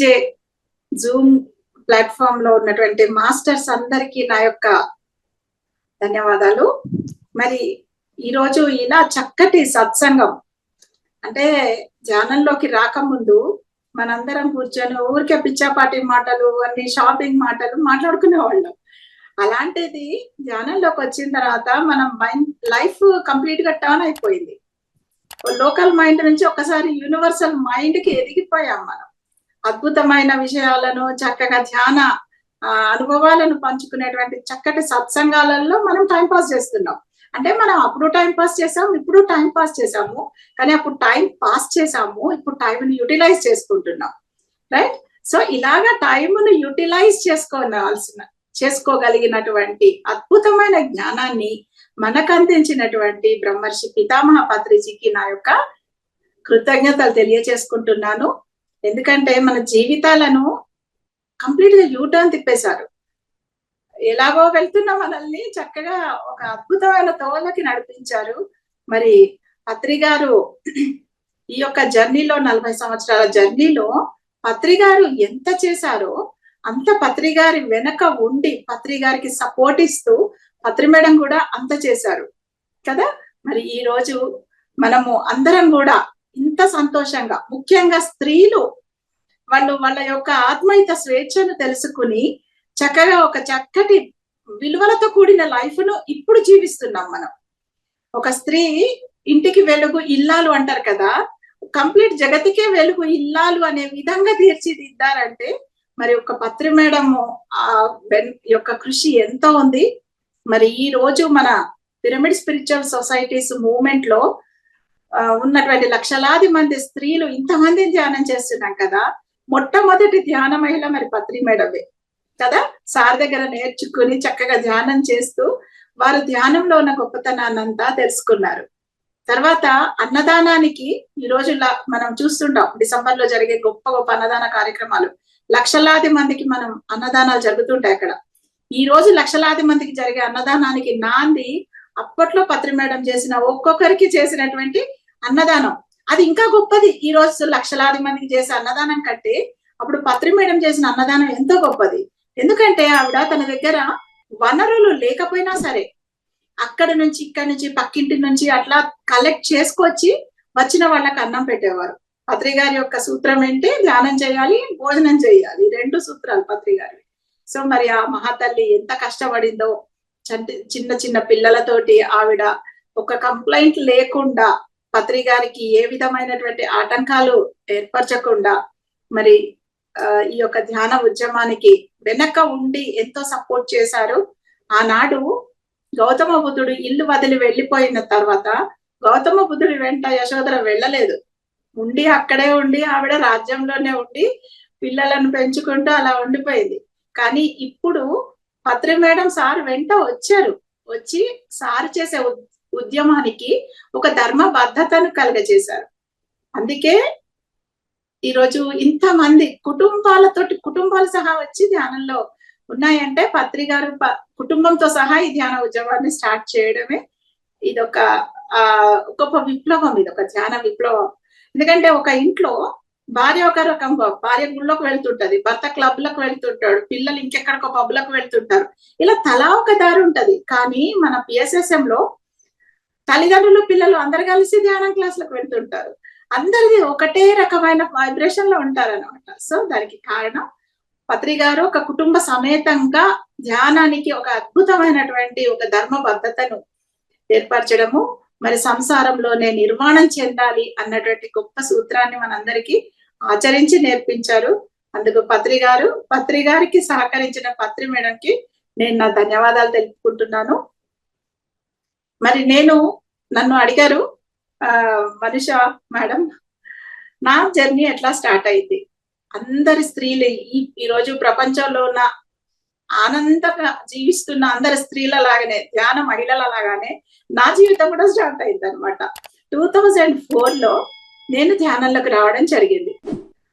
TJ Zoom ప్లాట్ఫామ్లో ఉన్నటువంటి masters అందరికీ నా యొక్క ధన్యవాదాలు. మరి ఈరోజు ఇలా చక్కటి సత్సంగం. అంటే ధ్యానంలోకి రాకముందు మనందరం కూర్చొని ఊరికే పిచ్చాపాటి మాటలు అన్ని షాపింగ్ మాటలు మాట్లాడుకునే వాళ్ళం అలాంటిది ధ్యానంలోకి వచ్చిన తర్వాత మనం మైండ్ లైఫ్ కంప్లీట్గా టర్న్ అయిపోయింది. లోకల్ మైండ్ నుంచి ఒకసారి యూనివర్సల్ మైండ్కి ఎదిగిపోయాం మనం. అద్భుతమైన విషయాలను చక్కగా ధ్యాన అనుభవాలను పంచుకునేటువంటి చక్కటి సత్సంగాలలో మనం టైం పాస్ చేస్తున్నాం. అంటే మనం అప్పుడు టైం పాస్ చేసాం ఇప్పుడు టైం పాస్ చేసాము కానీ అప్పుడు టైం పాస్ చేసాము ఇప్పుడు టైంని యూటిలైజ్ చేసుకుంటున్నాం. రైట్ సో ఇలాగా టైంను యూటిలైజ్ చేసుకోవాల్సిన చేసుకోగలిగినటువంటి అద్భుతమైన జ్ఞానాన్ని మనకు అందించినటువంటి బ్రహ్మర్షి పితామహ పత్రిజీకి నా యొక్క కృతజ్ఞతలు తెలియచేసుకుంటున్నాను ఎందుకంటే మన జీవితాలను కంప్లీట్గా యూటర్న్ తిప్పేశారు. ఎలాగో వెళ్తున్న మనల్ని చక్కగా ఒక అద్భుతమైన తోలకి నడిపించారు. మరి పత్రి గారు ఈ యొక్క జర్నీలో నలభై సంవత్సరాల జర్నీలో పత్రి గారు ఎంత చేశారో అంత పత్రి గారి వెనక ఉండి పత్రి గారికి సపోర్ట్ ఇస్తూ పత్రి మేడం కూడా అంత చేశారు. కదా? మరి ఈ రోజు మనము అందరం కూడా ఇంత సంతోషంగా. ముఖ్యంగా స్త్రీలు వాళ్ళు వాళ్ళ యొక్క ఆత్మయత స్వేచ్ఛను తెలుసుకుని చక్కగా ఒక చక్కటి విలువలతో కూడిన లైఫ్ను ఇప్పుడు జీవిస్తున్నాం మనం. ఒక స్త్రీ ఇంటికి వెలుగు ఇల్లాలు అంటారు కదా కంప్లీట్ జగతికే వెలుగు ఇల్లాలు అనే విధంగా తీర్చిదిద్దారంటే మరి ఒక పత్రి మేడం ఆ యొక్క కృషి ఎంతో ఉంది. మరి ఈ రోజు మన పిరమిడ్ స్పిరిచువల్ సొసైటీస్ మూవ్మెంట్లో ఉన్నటువంటి లక్షలాది మంది స్త్రీలు ఇంతమంది ధ్యానం చేస్తున్నాం కదా. మొట్టమొదటి ధ్యాన మహిళ మరి పత్రి మేడమే. కదా? సార్ దగ్గర నేర్చుకుని చక్కగా ధ్యానం చేస్తూ వారు ధ్యానంలో ఉన్న గొప్పతనాన్నంతా తెలుసుకున్నారు. తర్వాత అన్నదానానికి ఈ రోజు మనం చూస్తుంటాం డిసెంబర్లో జరిగే గొప్ప గొప్ప అన్నదాన కార్యక్రమాలు. లక్షలాది మందికి మనం అన్నదానాలు జరుగుతుంటాయి అక్కడ. ఈ రోజు లక్షలాది మందికి జరిగే అన్నదానానికి నాంది అప్పట్లో పత్రి మేడం చేసిన ఒక్కొక్కరికి చేసినటువంటి అన్నదానం. అది ఇంకా గొప్పది. ఈ రోజు లక్షలాది మందికి చేసే అన్నదానం కంటే అప్పుడు పత్రి మేడం చేసిన అన్నదానం ఎంతో గొప్పది. ఎందుకంటే ఆవిడ తన దగ్గర వనరులు లేకపోయినా సరే అక్కడ నుంచి ఇక్కడ నుంచి పక్కింటి నుంచి అట్లా కలెక్ట్ చేసుకొచ్చి వచ్చిన వాళ్ళకి అన్నం పెట్టేవారు. పత్రి గారి యొక్క సూత్రం ఏంటి? ధ్యానం చేయాలి భోజనం చేయాలి. రెండు సూత్రాలు పత్రి గారి. సో మరి ఆ మహాతల్లి ఎంత కష్టపడిందో. చిన్న చిన్న పిల్లలతోటి ఆవిడ ఒక కంప్లైంట్ లేకుండా పత్రి గారికి ఏ విధమైనటువంటి ఆటంకాలు ఏర్పరచకుండా మరి ఈ యొక్క ధ్యాన ఉద్యమానికి వెనక ఉండి ఎంతో సపోర్ట్ చేశారు. ఆనాడు గౌతమ బుద్ధుడు ఇల్లు వదిలి వెళ్ళిపోయిన తర్వాత గౌతమ బుద్ధుడి వెంట యశోధర వెళ్ళలేదు. ఉండి అక్కడే ఉండి ఆవిడ రాజ్యంలోనే ఉండి పిల్లలను పెంచుకుంటూ అలా ఉండిపోయింది. కానీ ఇప్పుడు పత్రి మేడం సార్ వెంట వచ్చారు. వచ్చి సార్ చేసే ఉద్యమానికి ఒక ధర్మ బద్ధతను కలగజేశారు. అందుకే ఈరోజు ఇంతమంది కుటుంబాలతోటి కుటుంబాలు సహా వచ్చి ధ్యానంలో ఉన్నాయంటే పత్రి గారు కుటుంబంతో సహా ఈ ధ్యాన ఉద్యమాన్ని స్టార్ట్ చేయడమే ఇదొక ఆ గొప్ప విప్లవం ఇది ఒక ధ్యాన విప్లవం. ఎందుకంటే ఒక ఇంట్లో భార్య ఒక రకం భార్య గుళ్ళోకి వెళ్తుంటది భర్త క్లబ్లకు వెళ్తుంటాడు పిల్లలు ఇంకెక్కడికో పబ్లకు వెళ్తుంటారు. ఇలా తలా ఒక దారి ఉంటది. కానీ మన పిఎస్ఎస్ఎం లో తల్లిదండ్రులు పిల్లలు అందరు కలిసి ధ్యానం క్లాసులకు వెళ్తుంటారు. అందరిది ఒకటే రకమైన వైబ్రేషన్లో ఉంటారు అనమాట సో దానికి కారణం పత్రి గారు ఒక కుటుంబ సమేతంగా ధ్యానానికి ఒక అద్భుతమైనటువంటి ఒక ధర్మబద్ధతను ఏర్పరచడము మరి సంసారంలోనే నిర్మాణం చెందాలి అన్నటువంటి గొప్ప సూత్రాన్ని మనందరికీ ఆచరించి నేర్పించారు. అందుకు పత్రి గారు పత్రి గారికి సహకరించిన పత్రి మేడంకి నేను నా ధన్యవాదాలు తెలుపుకుంటున్నాను. మరి నేను నన్ను అడిగారు ఆ మనిష మేడం నా జర్నీ ఎట్లా స్టార్ట్ అయింది? అందరి స్త్రీలు ఈ ఈరోజు ప్రపంచంలో ఉన్న ఆనందంగా జీవిస్తున్న అందరి స్త్రీల లాగానే ధ్యాన మహిళల లాగానే నా జీవితం కూడా స్టార్ట్ అయింది అనమాట టూ థౌజండ్ ఫోర్లో నేను ధ్యానంలోకి రావడం జరిగింది.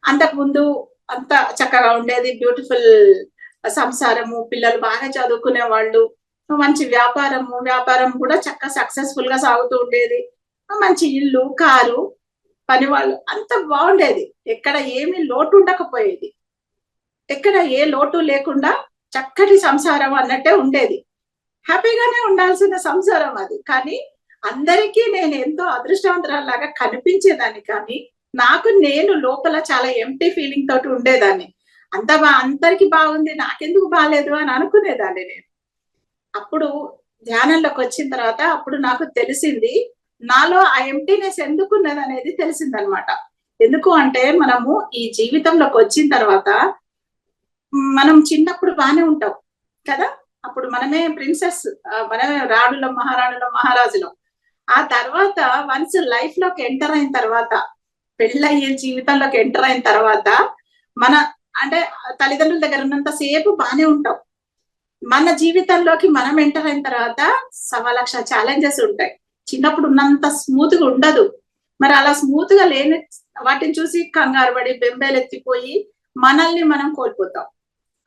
అంతకుముందు అంత చక్కగా ఉండేది బ్యూటిఫుల్ సంసారము పిల్లలు బాగా చదువుకునే వాళ్ళు మంచి వ్యాపారము వ్యాపారం కూడా చక్కగా సక్సెస్ఫుల్గా సాగుతూ ఉండేది. మంచి ఇల్లు కారు పని వాళ్ళు అంత బాగుండేది. ఎక్కడ ఏమీ లోటు ఉండకపోయేది. ఎక్కడ ఏ లోటు లేకుండా చక్కటి సంసారం అన్నట్టే ఉండేది. హ్యాపీగానే ఉండాల్సిన సంసారం అది. కానీ అందరికీ నేను ఎంతో అదృష్టవంతరాలాగా కనిపించేదాన్ని. కానీ నాకు నేను లోపల చాలా ఎంటీ ఫీలింగ్ తోటి ఉండేదాన్ని. అంత బా అందరికి బాగుంది నాకెందుకు బాగాలేదు అని అనుకునేదాన్ని నేను. అప్పుడు ధ్యానంలోకి వచ్చిన తర్వాత అప్పుడు నాకు తెలిసింది నాలో ఆ ఎంటీనెస్ ఎందుకు ఉన్నది అనేది తెలిసిందనమాట. ఎందుకు అంటే మనము ఈ జీవితంలోకి వచ్చిన తర్వాత మనం చిన్నప్పుడు బాగానే ఉంటాం కదా? అప్పుడు మనమే ప్రిన్సెస్ మనమే రాణులం మహారాణులం మహారాజులం. ఆ తర్వాత వన్స్ లైఫ్లోకి ఎంటర్ అయిన తర్వాత పెళ్ళయ్యే జీవితంలోకి ఎంటర్ అయిన తర్వాత మన అంటే తల్లిదండ్రుల దగ్గర ఉన్నంత సేపు బాగానే ఉంటాం. మన జీవితంలోకి మనం ఎంటర్ అయిన తర్వాత సవా లక్ష ఛాలెంజెస్ ఉంటాయి. చిన్నప్పుడు ఉన్నంత స్మూత్గా ఉండదు. మరి అలా స్మూత్గా లేని వాటిని చూసి కంగారు పడి బెంబేలెత్తిపోయి మనల్ని మనం కోల్పోతాం.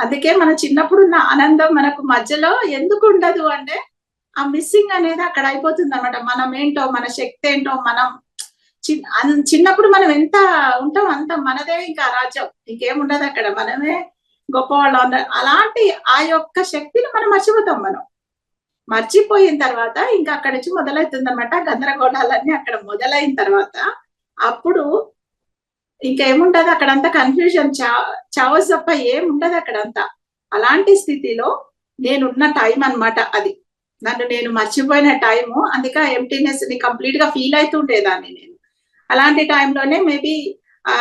అందుకే మన చిన్నప్పుడు ఉన్న ఆనందం మనకు మధ్యలో ఎందుకు ఉండదు అంటే ఆ మిస్సింగ్ అనేది అక్కడ అయిపోతుంది అనమాట మనం ఏంటో మన శక్తి ఏంటో మనం చిన్నప్పుడు మనం ఎంత ఉంటాం అంత మనదే ఇంకా రాజ్యం. ఇంకేముండదు అక్కడ. మనమే గొప్పవాళ్ళం అలాంటి ఆ యొక్క శక్తిని మనం మర్చిపోతాం మనం. మర్చిపోయిన తర్వాత ఇంకా అక్కడ నుంచి మొదలవుతుంది అనమాట గందరగోళాలన్నీ అక్కడ మొదలైన తర్వాత. అప్పుడు ఇంకేముంటది అక్కడంతా కన్ఫ్యూజన్ చా చావస్ తప్ప ఏముండదు అక్కడంతా. అలాంటి స్థితిలో నేనున్న టైం అనమాట అది. నన్ను నేను మర్చిపోయిన టైము అందుకే ఎంటీనెస్ని కంప్లీట్గా ఫీల్ అవుతుంటేదాన్ని నేను. అలాంటి టైంలోనే మేబీ ఆ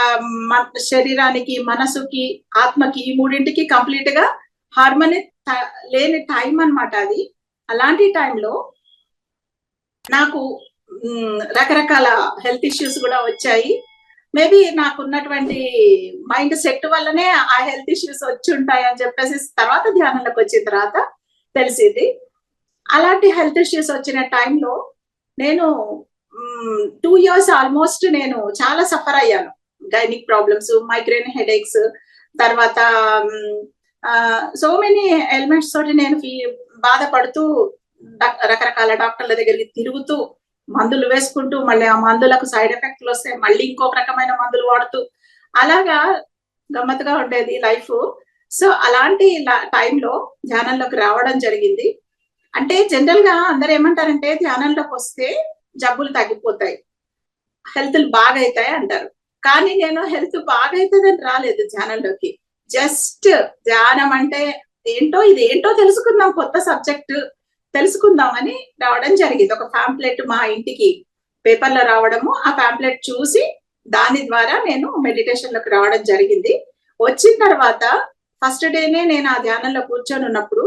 శరీరానికి మనసుకి ఆత్మకి ఈ మూడింటికి కంప్లీట్గా హార్మోని లేని టైం అనమాట అది. అలాంటి టైంలో నాకు రకరకాల హెల్త్ ఇష్యూస్ కూడా వచ్చాయి. మేబీ నాకున్నటువంటి మైండ్ సెట్ వల్లనే ఆ హెల్త్ ఇష్యూస్ వచ్చి ఉంటాయి అని చెప్పేసి తర్వాత ధ్యానంలోకి వచ్చిన తర్వాత తెలిసింది. అలాంటి హెల్త్ ఇష్యూస్ వచ్చిన టైంలో నేను టూ ఇయర్స్ ఆల్మోస్ట్ నేను చాలా సఫర్ అయ్యాను. గైనిక్ ప్రాబ్లమ్స్ మైగ్రేన్ హెడేక్స్ తర్వాత సో మెనీ ఎలిమెంట్స్ తోటి నేను బాధపడుతూ రకరకాల డాక్టర్ల దగ్గరికి తిరుగుతూ మందులు వేసుకుంటూ మళ్ళీ ఆ మందులకు సైడ్ ఎఫెక్ట్లు వస్తే మళ్ళీ ఇంకొక రకమైన మందులు వాడుతూ అలాగా గమ్మత్తుగా ఉండేది లైఫ్. సో అలాంటి టైంలో ధ్యానంలోకి రావడం జరిగింది. అంటే జనరల్గా అందరు ఏమంటారంటే ధ్యానంలోకి వస్తే జబ్బులు తగ్గిపోతాయి. హెల్త్ బాగా అవుతాయి అంటారు. కానీ నేను హెల్త్ బాగైతుందని రాలేదు ధ్యానంలోకి. జస్ట్ ధ్యానం అంటే ఏంటో ఇది ఏంటో తెలుసుకుందాం కొత్త సబ్జెక్ట్ తెలుసుకుందామని రావడం జరిగింది. ఒక ఫ్యాంప్లెట్ మా ఇంటికి పేపర్లో రావడము ఆ ఫ్యాంప్లెట్ చూసి దాని ద్వారా నేను మెడిటేషన్లోకి రావడం జరిగింది. వచ్చిన తర్వాత ఫస్ట్ డేనే నేను ఆ ధ్యానంలో కూర్చొని ఉన్నప్పుడు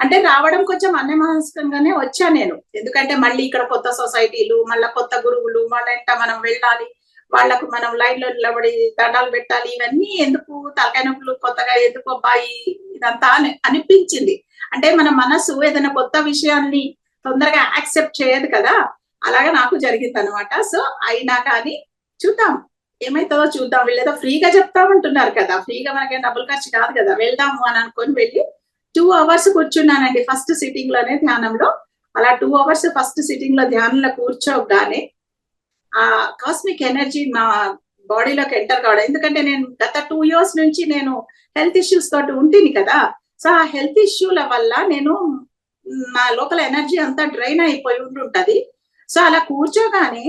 అంటే రావడం కొంచెం అన్యమానసికంగానే వచ్చా నేను. ఎందుకంటే మళ్ళీ ఇక్కడ కొత్త సొసైటీలు మళ్ళీ కొత్త గురువులు మళ్ళీ మనం వెళ్ళాలి. వాళ్ళకు మనం లైన్లో నిలబడి దండాలు పెట్టాలి ఇవన్నీ ఎందుకు తలకాయ నొప్పులు కొత్తగా ఎందుకు అబ్బాయి ఇదంతా అనిపించింది. అంటే మన మనసు ఏదైనా కొత్త విషయాన్ని తొందరగా యాక్సెప్ట్ చేయదు కదా. అలాగే నాకు జరిగింది అనమాట సో అయినా కానీ చూద్దాం. ఏమైతుందో చూద్దాం. వీళ్ళేదో ఫ్రీగా చెప్తామంటున్నారు కదా. ఫ్రీగా మనకి డబ్బులు ఖర్చు కాదు కదా. వెళ్దాము అని అనుకొని వెళ్ళి టూ అవర్స్ కూర్చున్నానండి. ఫస్ట్ సిట్టింగ్లోనే ధ్యానంలో. అలా టూ అవర్స్ ఫస్ట్ సిట్టింగ్లో ధ్యానంలో కూర్చోగానే ఆ కాస్మిక్ ఎనర్జీ నా బాడీలోకి ఎంటర్ కావడం. ఎందుకంటే నేను గత టూ ఇయర్స్ నుంచి నేను హెల్త్ ఇష్యూస్ తోటి ఉంటుంది కదా. సో ఆ హెల్త్ ఇష్యూల వల్ల నేను నా లోపల ఎనర్జీ అంతా డ్రైన్ అయిపోయి ఉంటుంటది. సో అలా కూర్చోగానే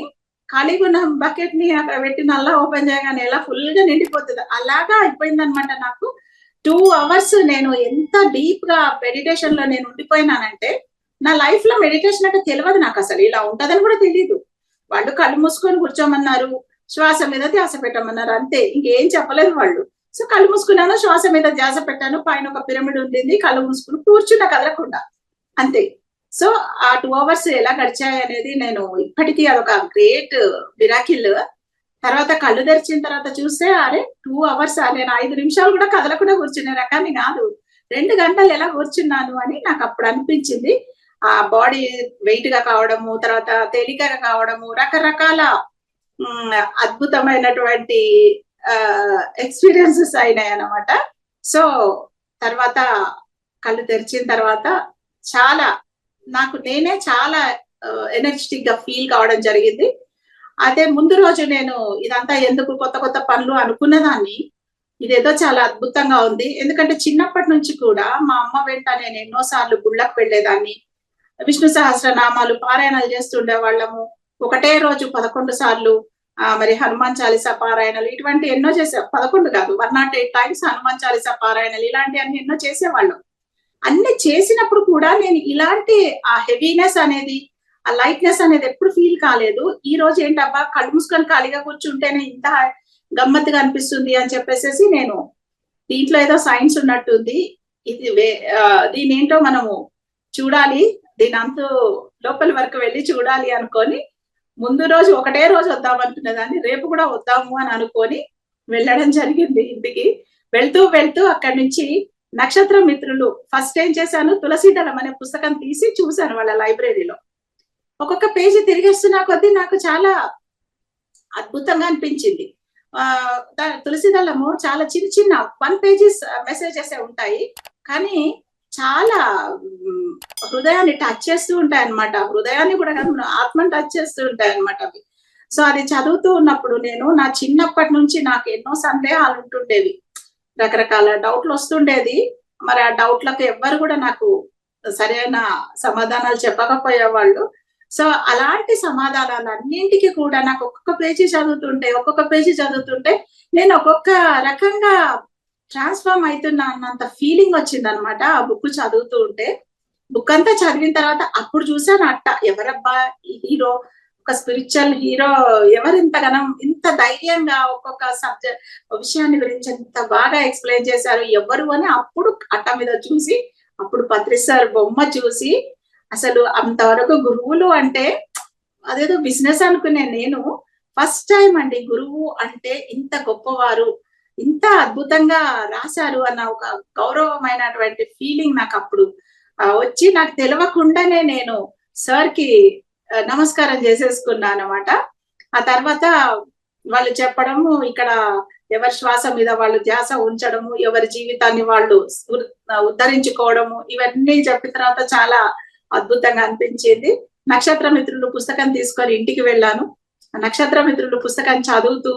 ఖాళీగా ఉన్న బకెట్ని అక్కడ పెట్టి నల్లా ఓపెన్ చేయగానే ఎలా ఫుల్గా నిండిపోతుంది. అలాగా అయిపోయింది అనమాట నాకు. టూ అవర్స్ నేను ఎంత డీప్గా మెడిటేషన్లో నేను ఉండిపోయినానంటే నా లైఫ్లో మెడిటేషన్ అంటే తెలియదు నాకు అసలు. ఇలా ఉంటదని కూడా తెలియదు వాళ్ళు కళ్ళు మూసుకొని కూర్చోమన్నారు. శ్వాస మీద ధ్యాస పెట్టమన్నారు. అంతే ఇంకేం చెప్పలేదు వాళ్ళు. సో కళ్ళు మూసుకున్నాను శ్వాస మీద ధ్యాస పెట్టాను. పైన ఒక పిరమిడ్ ఉండింది కళ్ళు మూసుకుని కూర్చున్నా కదలకుండా. అంతే. సో ఆ టూ అవర్స్ ఎలా గడిచాయి అనేది నేను ఇప్పటికీ అదొక గ్రేట్ బిరాకిల్ తర్వాత కళ్ళు తెరిచిన తర్వాత చూస్తే అరే టూ అవర్స్ నేను ఐదు నిమిషాలు కూడా కదలకుండా కూర్చునే రకాన్ని కాదు. రెండు గంటలు ఎలా కూర్చున్నాను అని నాకు అప్పుడు అనిపించింది. ఆ బాడీ వెయిట్గా కావడము తర్వాత తేలికగా కావడము రకరకాల అద్భుతమైనటువంటి ఎక్స్పీరియన్సెస్ అయినాయి అన్నమాట. సో తర్వాత కళ్ళు తెరిచిన తర్వాత చాలా నాకు నేనే చాలా ఎనర్జెటిక్గా ఫీల్ కావడం జరిగింది. అదే ముందు రోజు నేను ఇదంతా ఎందుకు కొత్త కొత్త పనులు అనుకున్నదాన్ని ఇదేదో చాలా అద్భుతంగా ఉంది. ఎందుకంటే చిన్నప్పటి నుంచి కూడా మా అమ్మ వెంట నేను ఎన్నో సార్లు గుళ్ళకు వెళ్ళేదాన్ని విష్ణు సహస్రనామాలు పారాయణాలు చేస్తుండే వాళ్ళము. ఒకటే రోజు పదకొండు సార్లు ఆ మరి హనుమాన్ చాలీసా పారాయణలు ఇటువంటి ఎన్నో చేసే పదకొండు కాదు one naught eight times Hanuman Chalisa పారాయణలు ఇలాంటి అన్ని ఎన్నో చేసేవాళ్ళం. అన్ని చేసినప్పుడు కూడా నేను ఇలాంటి ఆ హెవీనెస్ అనేది ఆ లైట్నెస్ అనేది ఎప్పుడు ఫీల్ కాలేదు. ఈ రోజు ఏంటబ్బా కళ్ళు మూసుకొని ఖాళీగా కూర్చుంటేనే ఇంత గమ్మత్తుగా అనిపిస్తుంది అని చెప్పేసి నేను దీంట్లో ఏదో సైన్స్ ఉన్నట్టుంది. ఇది వే- ఆ, దీని ఏంటో మనము చూడాలి. దీని అంత లోపల వరకు వెళ్ళి చూడాలి అనుకొని ముందు రోజు ఒకటే రోజు వద్దాం అనుకునేదాన్ని రేపు కూడా వద్దాము అని అనుకొని వెళ్ళడం జరిగింది ఇంటికి. వెళ్తూ వెళ్తూ అక్కడి నుంచి నక్షత్ర మిత్రులు ఫస్ట్ ఏం చేశాను? తులసీదళం అనే పుస్తకం తీసి చూశాను వాళ్ళ లైబ్రరీలో. ఒక్కొక్క పేజీ తిరిగేస్తున్నా కొద్దీ నాకు చాలా అద్భుతంగా అనిపించింది. ఆ దా- చాలా చిన్న చిన్న వన్ పేజెస్ మెసేజెస్ ఉంటాయి. కానీ చాలా హృదయాన్ని టచ్ చేస్తూ ఉంటాయి అన్నమాట హృదయాన్ని కూడా కాదు ఆత్మను టచ్ చేస్తూ ఉంటాయి అన్నమాట అవి. సో అది చదువుతూ ఉన్నప్పుడు నేను నా చిన్నప్పటి నుంచి నాకు ఎన్నో సందేహాలు ఉంటుండేవి. రకరకాల డౌట్లు వస్తుండేది. మరి ఆ డౌట్లకు ఎవ్వరు కూడా నాకు సరైన సమాధానాలు చెప్పకపోయేవాళ్ళు. సో అలాంటి సమాధానాలు అన్నింటికి కూడా నాకు ఒక్కొక్క పేజీ చదువుతుంటే ఒక్కొక్క పేజీ చదువుతుంటే నేను ఒక్కొక్క రకంగా ట్రాన్స్ఫార్మ్ అవుతున్నా అన్నంత ఫీలింగ్ వచ్చింది అనమాట ఆ బుక్ చదువుతూ ఉంటే. బుక్ అంతా చదివిన తర్వాత అప్పుడు చూసాను అట్ట ఎవరబ్బా ఈ హీరో ఒక స్పిరిచువల్ హీరో ఎవరు ఇంతగానం ఇంత ధైర్యంగా ఒక్కొక్క సబ్జెక్ట్ విషయాన్ని గురించి ఎంత బాగా ఎక్స్ప్లెయిన్ చేశారు ఎవరు అని అప్పుడు అట్ట మీద చూసి అప్పుడు పత్రి బొమ్మ చూసి అసలు అంతవరకు గురువులు అంటే అదేదో బిజినెస్ అనుకునే నేను ఫస్ట్ టైం అండి గురువు అంటే ఇంత గొప్పవారు ఇంత అద్భుతంగా రాశారు అన్న ఒక గౌరవమైనటువంటి ఫీలింగ్ నాకు అప్పుడు. వచ్చి నాకు తెలియకుండానే నేను సార్కి నమస్కారం చేసేసుకున్నాను అనమాట ఆ తర్వాత వాళ్ళు చెప్పడము ఇక్కడ ఎవరి శ్వాస మీద వాళ్ళు ధ్యాస ఉంచడము ఎవరి జీవితాన్ని వాళ్ళు ఉ- ఉద్ధరించుకోవడము ఇవన్నీ చెప్పిన తర్వాత చాలా అద్భుతంగా అనిపించింది. నక్షత్ర మిత్రులు పుస్తకం తీసుకొని ఇంటికి వెళ్ళాను. నక్షత్ర మిత్రులు పుస్తకం చదువుతూ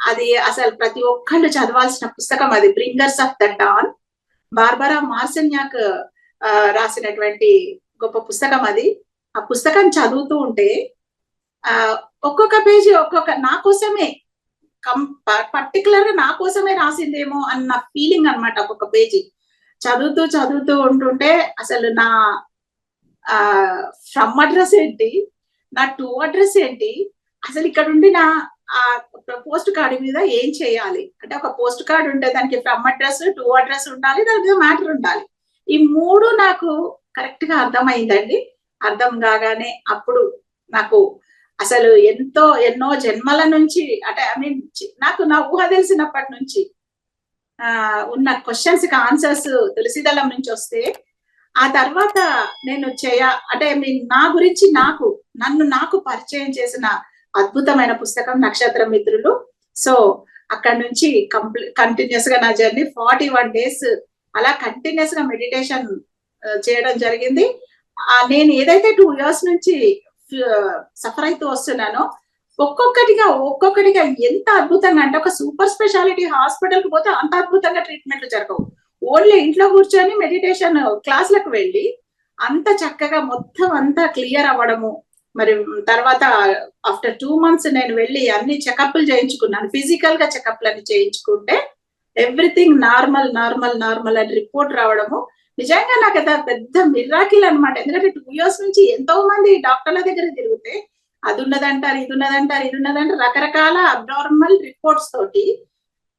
అది అసలు ప్రతి ఒక్కళ్ళు చదవాల్సిన పుస్తకం అది bringers of the dawn Barbara Marciniak రాసినటువంటి గొప్ప పుస్తకం అది. ఆ పుస్తకం చదువుతూ ఉంటే ఆ ఒక్కొక్క పేజీ ఒక్కొక్క నా కోసమే కం పర్టికులర్గా నా కోసమే రాసిందేమో అన్న ఫీలింగ్ అన్నమాట ఒక్కొక్క పేజీ. చదువుతూ చదువుతూ ఉంటుంటే అసలు నా ఆ ఫ్రమ్ అడ్రస్ ఏంటి నా టూ అడ్రస్ ఏంటి అసలు ఇక్కడ ఉండి నా ఆ పోస్ట్ కార్డు మీద ఏం చేయాలి? అంటే ఒక పోస్ట్ కార్డు ఉంటే దానికి ఫ్రమ్ అడ్రస్ టూ అడ్రస్ ఉండాలి దాని మీద మ్యాటర్ ఉండాలి. ఈ మూడు నాకు కరెక్ట్గా అర్థమైందండి. అర్థం కాగానే అప్పుడు నాకు అసలు ఎంతో ఎన్నో జన్మల నుంచి అంటే ఐ మీన్ నాకు నా ఊహ తెలిసినప్పటి నుంచి ఆ ఉన్న క్వశ్చన్స్కి ఆన్సర్స్ తులసిదళం నుంచి వస్తే ఆ తర్వాత నేను చేయ అంటే ఐ మీన్ నా గురించి నాకు నన్ను నాకు పరిచయం చేసిన అద్భుతమైన పుస్తకం నక్షత్ర మిత్రులు. సో అక్కడ నుంచి కంప్లీట్ కంటిన్యూస్గా నా జర్నీ ఫార్టీ వన్ డేస్ అలా కంటిన్యూస్గా మెడిటేషన్ చేయడం జరిగింది. నేను ఏదైతే టూ ఇయర్స్ నుంచి సఫర్ అవుతూ వస్తున్నానో ఒక్కొక్కటిగా ఒక్కొక్కటిగా ఎంత అద్భుతంగా అంటే ఒక సూపర్ స్పెషాలిటీ హాస్పిటల్కి పోతే అంత అద్భుతంగా ట్రీట్మెంట్లు జరగవు. ఓన్లీ ఇంట్లో కూర్చొని మెడిటేషన్ క్లాసులకు వెళ్ళి అంత చక్కగా మొత్తం అంతా క్లియర్ అవ్వడము మరి తర్వాత ఆఫ్టర్ టూ మంత్స్ నేను వెళ్ళి అన్ని చెకప్లు చేయించుకున్నాను. ఫిజికల్గా చెకప్లు అన్ని చేయించుకుంటే ఎవ్రీథింగ్ నార్మల్ నార్మల్ నార్మల్ అని రిపోర్ట్ రావడము నిజంగా నాకు అది పెద్ద మిరాకిల్ అన్నమాట. ఎందుకంటే టూ ఇయర్స్ నుంచి ఎంతో మంది డాక్టర్ల దగ్గర తిరిగితే అది ఉన్నదంటారు ఇది ఉన్నదంటారు ఇది ఉన్నదంటారు రకరకాల అబ్నార్మల్ రిపోర్ట్స్ తోటి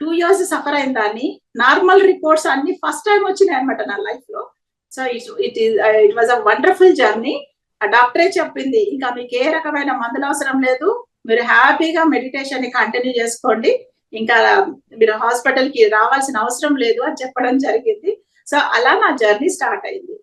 టూ ఇయర్స్ సఫర్ అయిన దాన్ని నార్మల్ రిపోర్ట్స్ అన్ని ఫస్ట్ టైం వచ్చినాయి అనమాట నా లైఫ్లో. So it it it was a wonderful journey. ఆ డాక్టరే చెప్పింది ఇంకా మీకు ఏ రకమైన మందులు అవసరం లేదు మీరు హ్యాపీగా మెడిటేషన్ని కంటిన్యూ చేసుకోండి. ఇంకా మీరు హాస్పిటల్కి రావాల్సిన అవసరం లేదు అని చెప్పడం జరిగింది. సో అలా నా జర్నీ స్టార్ట్ అయింది.